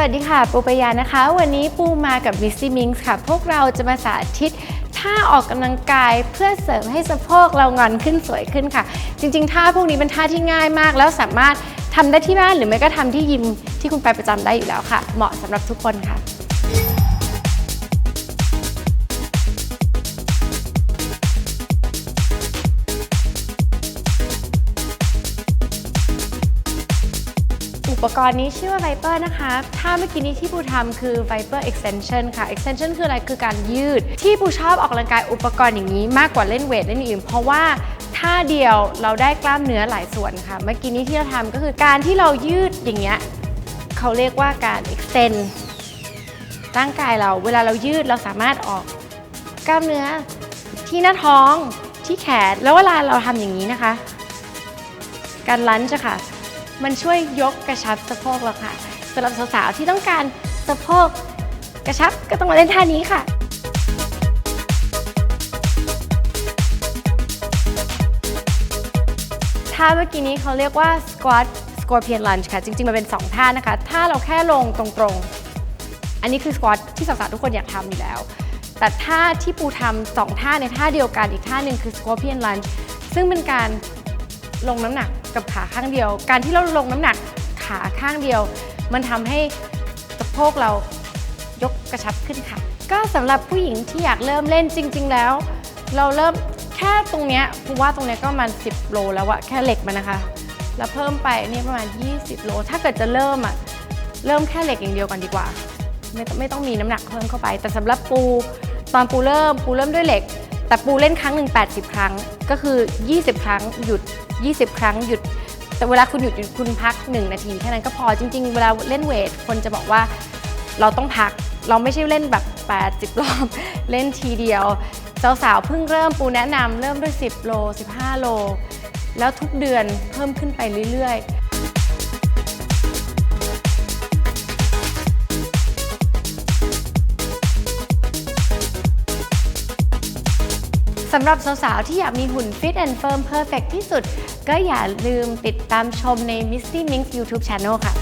วัสดีค่ะ ปูปยานะคะ วันนี้ปูมากับ m i s s y Minx ค่ะ พวกเราจะมาสาธิตท่าออกกำลังกายเพื่อเสริมให้สะโพกเรางอนขึ้นสวยขึ้นค่ะ จริงๆท่าพวกนี้เป็นท่าที่ง่ายมาก แล้วสามารถทำได้ที่บ้านหรือไม่ก็ทำที่ยิมที่คุณไปประจำได้อยู่แล้วค่ะ เหมาะสำหรับทุกคนค่ะ ปกรณ์นี้ชื่อว่า Viper นะคะ ถ้าเมื่อกี้นี้ที่ปูทำคือ Viper Extension ค่ะ Extension คืออะไร คือการยืด ที่ปูชอบออกกำลังกายอุปกรณ์อย่างนี้มากกว่าเล่นเวทเล่นอื่น เพราะว่าท่าเดียวเราได้กล้ามเนื้อหลายส่วนค่ะ เมื่อกี้นี้ที่เราทำก็คือการที่เรายืดอย่างเงี้ยเขาเรียกว่าการ extend ร่างกายเราเวลาเรายืดเราสามารถออกกล้ามเนื้อที่หน้าท้องที่แขน แล้วเวลาเราทำอย่างนี้นะคะ การลันจ์อะค่ะ มันช่วยยกกระชับสะโพกเราค่ะสำหรับสาวๆที่ต้องการสะโพกกระชับก็ต้องมาเล่นท่านี้ค่ะท่าเมื่อกี้นี้เขาเรียกว่า squat scorpion lunge ค่ะ จริงๆ มันเป็น 2 ท่านะคะ ถ้าเราแค่ลงตรงๆ อันนี้คือ squat ที่สาวๆทุกคนอยากทำอยู่แล้ว แต่ท่าที่ปูทำสองท่าในท่าเดียวกันอีกท่าหนึ่งคือ scorpion lunge ซึ่งเป็นการ ลงน้ำหนักกับขาข้างเดียว การที่เราลงน้ำหนักขาข้างเดียว มันทำให้สะโพกเรายกกระชับขึ้นค่ะ ก็สำหรับผู้หญิงที่อยากเริ่มเล่นจริง ๆ แล้ว เราเริ่มแค่ตรงเนี้ยคือว่าตรงเนี้ยก็ประมาณ10 โลแล้วอะแค่เหล็กมันนะคะ แล้วเพิ่มไปนี่ประมาณ 20 โล ถ้าเกิดจะเริ่มอะเริ่มแค่เหล็กอย่างเดียวก่อนดีกว่า ไม่ไม่ต้องมีน้ำหนักเพิ่มเข้าไป แต่สำหรับปูตอนปูเริ่มปูเริ่มด้วยเหล็ก แต่ปูเล่นครั้งหนึ่ง80 ครั้ง ก็คือ 20 ครั้งหยุด 20 ครั้งหยุด แต่เวลาคุณหยุดคุณพัก 1 นาทีแค่นั้นก็พอจริง ๆ เวลาเล่นเวทคนจะบอกว่าเราต้องพักเราไม่ใช่เล่นแบบ 80 รอบเล่นทีเดียวสาวๆเพิ่งเริ่มปูแนะนำเริ่มด้วย 10 โล 15 โล แล้วทุกเดือนเพิ่มขึ้นไปเรื่อยๆ สำหรับสาวๆ ที่อยากมีหุ่นฟิตแอนด์เฟิร์มเพอร์เฟที่สุด ก็อย่าลืมติดตามชมใน Misty Minx YouTube Channel ค่ะ